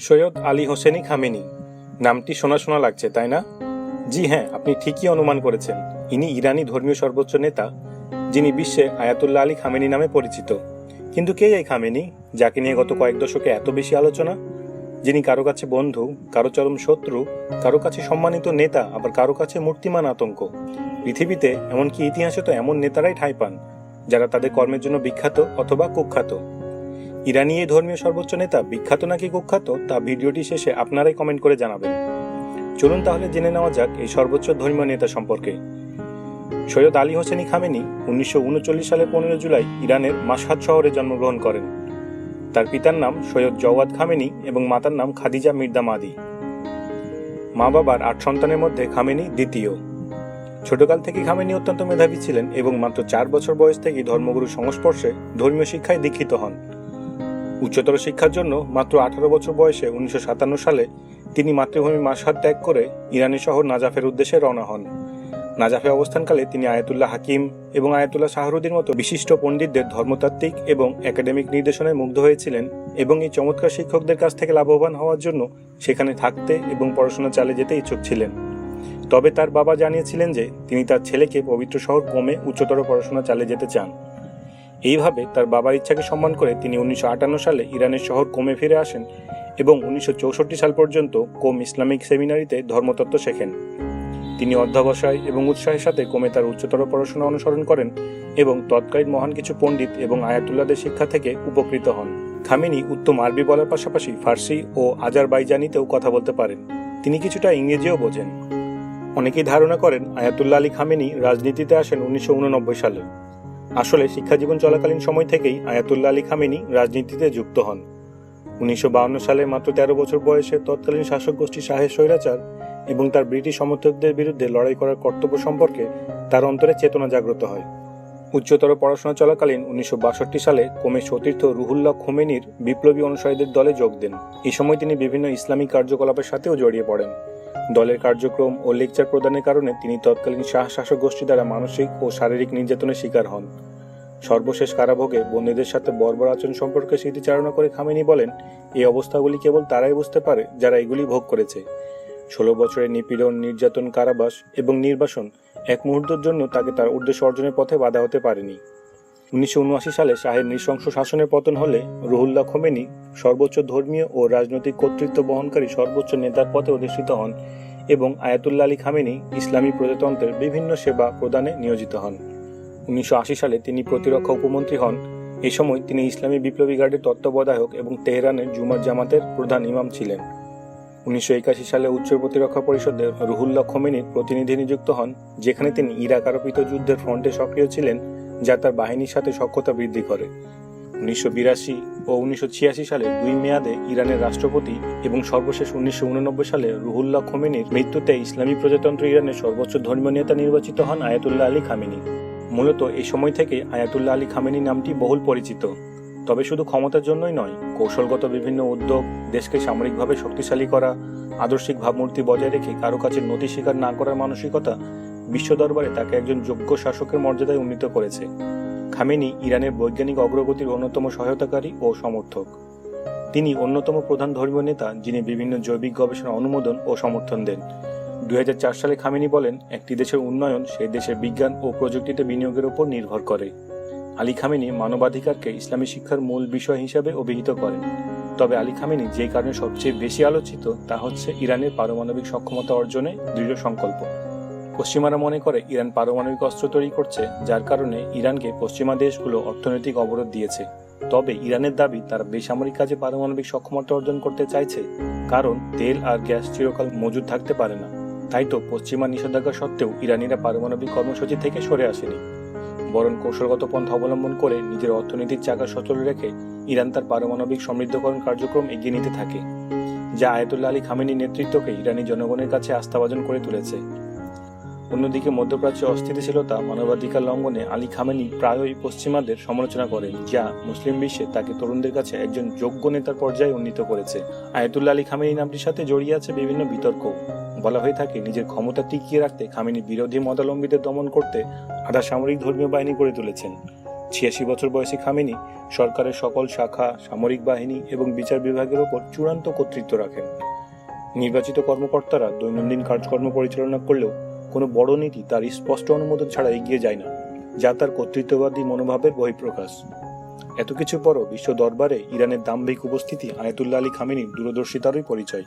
Syed Ali Husaini Khamenei. নামটি শোনা শোনা লাগছে, তাই না? জি হ্যাঁ আপনি ঠিকই অনুমান করেছেন। ইনি ইরানি ধর্মীয় সর্বোচ্চ নেতা, যিনি বিশ্বে আয়াতুল্লাহ আলী খামেনি নামে পরিচিত। কিন্তু কে এই খামেনি, যাকে নিয়ে গত কয়েক দশকে এত বেশি আলোচনা? যিনি কারও কাছে বন্ধু, কারও চরম শত্রু, কারও কাছে সম্মানিত নেতা, আবার কারও কাছে মূর্তিমান আতঙ্ক। পৃথিবীতে এমনকি ইতিহাসে তো এমন নেতারাই ঠাঁই পান, যারা তাদের কর্মের জন্য বিখ্যাত অথবা কুখ্যাত। ইরানি এই ধর্মীয় সর্বোচ্চ নেতা বিখ্যাত নাকি কুখ্যাত, তা ভিডিওটি শেষে আপনারাই কমেন্ট করে জানাবেন। চলুন তাহলে জেনে নেওয়া যাক এই সর্বোচ্চ ধর্মীয় নেতা সম্পর্কে। সৈয়দ আলী হোসেনি খামেনি উনিশশো সালের পনেরো জুলাই ইরানের মাসহাদ শহরে জন্মগ্রহণ করেন। তার পিতার নাম সৈয়দ জওয়াদ খামেনি এবং মাতার নাম খাদিজা মির্দা মাদি। মা বাবার আট সন্তানের মধ্যে খামেনি দ্বিতীয়। ছোটকাল থেকে খামেনি অত্যন্ত মেধাবী ছিলেন এবং মাত্র চার বছর বয়স থেকেই ধর্মগুরুর সংস্পর্শে ধর্মীয় শিক্ষায় দীক্ষিত হন। উচ্চতর শিক্ষার জন্য মাত্র আঠারো বছর বয়সে উনিশশো সাতান্ন সালে তিনি মাতৃভূমি মাসহাদ ত্যাগ করে ইরানি শহর নাজাফের উদ্দেশ্যে রওনা হন। নাজাফে অবস্থানকালে তিনি আয়াতুল্লাহ হাকিম এবং আয়াতুল্লাহ শাহরুদ্দির মতো বিশিষ্ট পণ্ডিতদের ধর্মতাত্ত্বিক এবং একাডেমিক নির্দেশনায় মুগ্ধ হয়েছিলেন এবং এই চমৎকার শিক্ষকদের কাছ থেকে লাভবান হওয়ার জন্য সেখানে থাকতে এবং পড়াশোনা চালিয়ে যেতে ইচ্ছুক ছিলেন। তবে তার বাবা জানিয়েছিলেন যে তিনি তার ছেলেকে পবিত্র শহর কমে উচ্চতর পড়াশোনা চালিয়ে যেতে চান। এইভাবে তার বাবার ইচ্ছাকে সম্মান করে তিনি উনিশশো আটান্ন সালে ইরানের শহর কোমে ফিরে আসেন এবং উনিশশো চৌষট্টি সাল পর্যন্ত কোম ইসলামিক সেমিনারিতে ধর্মতত্ত্ব শেখেন। তিনি অধ্যাবসায় এবং উৎসাহের সাথে কোমে তার উচ্চতর পড়াশোনা অনুসরণ করেন এবং তৎকালীন মহান কিছু পণ্ডিত এবং আয়াতুল্লাদের শিক্ষা থেকে উপকৃত হন। খামিনি উত্তম আরবি বলার পাশাপাশি ফার্সি ও আজারবাইজানিতেও কথা বলতে পারেন। তিনি কিছুটা ইংরেজিও বোঝেন। অনেকেই ধারণা করেন আয়াতুল্লাহ আলী খামেনি রাজনীতিতে আসেন উনিশশো উননব্বই সালে। আসলে শিক্ষাজীবন চলাকালীন সময় থেকেই আয়াতুল্লাহ আলী খামেনি রাজনীতিতে যুক্ত হন। উনিশশো সালে মাত্র তেরো বছর বয়সে তৎকালীন শাসক গোষ্ঠী শাহের স্বৈরাচার এবং তার ব্রিটিশ সমর্থকদের বিরুদ্ধে লড়াই করার কর্তব্য সম্পর্কে তার অন্তরে চেতনা জাগ্রত হয়। উচ্চতর পড়াশোনা চলাকালীন উনিশশো বাষট্টি সালে কোমে সতীর্থ রুহুল্লাহ খোমেনির বিপ্লবী অনুসারীদের দলে যোগ দেন। এই সময় তিনি বিভিন্ন ইসলামিক কার্যকলাপের সাথেও জড়িয়ে পড়েন। দলের কার্যক্রম ও লেকচার প্রদানের কারণে তিনি তৎকালীন শাহ শাসক গোষ্ঠী দ্বারা মানসিক ও শারীরিক নির্যাতনের শিকার হন। সর্বশেষ কারাভোগে বন্দীদের সাথে বর্বর আচরণ সম্পর্কে স্মৃতিচারণা করে খামেনি বলেন, এই অবস্থাগুলি কেবল তারাই বুঝতে পারে যারা এগুলি ভোগ করেছে। ষোলো বছরের নিপীড়ন, নির্যাতন, কারাবাস এবং নির্বাসন এক মুহূর্তের জন্য তাকে তার উদ্দেশ্য অর্জনের পথে বাধা হতে পারেনি। উনিশশো উনআশি সালে শাহের নৃশংস শাসনের পতন হলে রুহুল্লাহ খোমেনি সর্বোচ্চ ধর্মীয় ও রাজনৈতিক কর্তৃত্ব বহনকারী সর্বোচ্চ নেতার পথে অধিষ্ঠিত হন এবং আয়াতুল্লা আলী খামেনি ইসলামী প্রজাতন্ত্রের বিভিন্ন সেবা প্রদানে নিয়োজিত হন। উনিশশো আশি সালে তিনি প্রতিরক্ষা উপমন্ত্রী হন। এ সময় তিনি ইসলামী বিপ্লবী গার্ডের তত্ত্বাবধায়ক এবং তেহরানের জুমার জামাতের প্রধান ইমাম ছিলেন। উনিশশো একাশি সালে উচ্চ প্রতিরক্ষা পরিষদে রুহুল্লাহ খোমেনির প্রতিনিধি নিযুক্ত হন, যেখানে তিনি ইরাক আরোপিত যুদ্ধের ফ্রন্টে সক্রিয় ছিলেন, যা তার বাহিনীর সাথে সক্ষতা বৃদ্ধি করে। উনিশশো বিরাশি ও উনিশশো ছিয়াশি সালে দুই মেয়াদে ইরানের রাষ্ট্রপতি এবং সর্বশেষ উনিশশো উননব্বই সালে রুহুল্লাহ খোমেনির মৃত্যুতে ইসলামী প্রজাতন্ত্র ইরানের সর্বোচ্চ ধর্মীয় নেতা নির্বাচিত হন আয়াতুল্লাহ আলী খামেনি। মূলত এই সময় থেকে আয়াতুল্লাহ আলী খামেনি নামটি বহুল পরিচিত। তবে শুধু ক্ষমতার জন্যই নয়, কৌশলগত বিভিন্ন উদ্যোগ, দেশকে সামরিকভাবে শক্তিশালী করা, আদর্শিক ভাবমূর্তি বজায় রেখে কারও কাছে নতি স্বীকার না করার মানসিকতা বিশ্ব দরবারে তাকে একজন যোগ্য শাসকের মর্যাদায় উন্নীত করেছে। খামেনি ইরানের বৈজ্ঞানিক অগ্রগতির অন্যতম সহায়তাকারী ও সমর্থক। তিনি অন্যতম প্রধান ধর্মীয় নেতা, যিনি বিভিন্ন জৈবিক গবেষণা অনুমোদন ও সমর্থন দেন। দুই সালে খামেনি বলেন, একটি দেশের উন্নয়ন সেই দেশের বিজ্ঞান ও প্রযুক্তিতে বিনিয়োগের উপর নির্ভর করে। আলী খামেনি মানবাধিকারকে ইসলামী শিক্ষার মূল বিষয় হিসাবে অভিহিত করেন। তবে আলী খামেনি যে কারণে সবচেয়ে বেশি আলোচিত, তা হচ্ছে ইরানের পারমাণবিক সক্ষমতা অর্জনে দৃঢ় সংকল্প। পশ্চিমারা মনে করে ইরান পারমাণবিক অস্ত্র তৈরি করছে, যার কারণে ইরানকে পশ্চিমা দেশগুলো অর্থনৈতিক অবরোধ দিয়েছে। তবে ইরানের দাবি, তারা বেসামরিক কাজে পারমাণবিক সক্ষমতা অর্জন করতে চাইছে, কারণ তেল আর গ্যাস চিরকাল মজুদ থাকতে পারে না। তাই তো পশ্চিমা নিষেধাজ্ঞা সত্ত্বেও ইরানিরা পারমাণবিক কর্মসূচি থেকে সরে আসেনি। বরং কৌশলগত পন্থা অবলম্বন করে নিজের অর্থনীতির চাকা সচল রেখে ইরান তার পারমাণবিক সমৃদ্ধকরণ কার্যক্রম এগিয়ে নিতে থাকে, যা আয়াতুল্লাহ আলী খামেনির নেতৃত্বকে ইরানি জনগণের কাছে আস্থাভাজন করে তুলেছে। অন্যদিকে মধ্যপ্রাচ্যে অস্থিতিশীলতা, মানবাধিকার লঙ্ঘনে আলী খামেনি প্রায়ই পশ্চিমাদের সমালোচনা করেন, যা মুসলিম বিশ্বে তাকে তরুণদের কাছে একজন যোগ্য নেতার পর্যায়ে উন্নীত করেছে। আয়াতুল্লাহ আলী খামেনি নামটির সাথে জড়িয়ে আছে বিভিন্ন বিতর্ক বলা হয়ে থাকে, নিজের ক্ষমতা টিকিয়ে রাখতে খামেনি বিরোধী মতালম্বীদের দমন করতে আধা সামরিক ধর্মীয় বাহিনী গড়ে তুলেছেন। ছিয়াশি বছর বয়সী খামেনি সরকারের সকল শাখা, সামরিক বাহিনী এবং বিচার বিভাগের ওপর চূড়ান্ত কর্তৃত্ব রাখেন। নির্বাচিত কর্মকর্তারা দৈনন্দিন কাজকর্ম পরিচালনা করলেও কোনো বড় নীতি তার স্পষ্ট অনুমোদন ছাড়া এগিয়ে যায় না, যা তার কর্তৃত্ববাদী মনোভাবের বহিঃপ্রকাশ। এত কিছু পরও বিশ্ব দরবারে ইরানের দাম্ভিক উপস্থিতি আয়াতুল্লাহ আলী খামেনির দূরদর্শিতারই পরিচয়।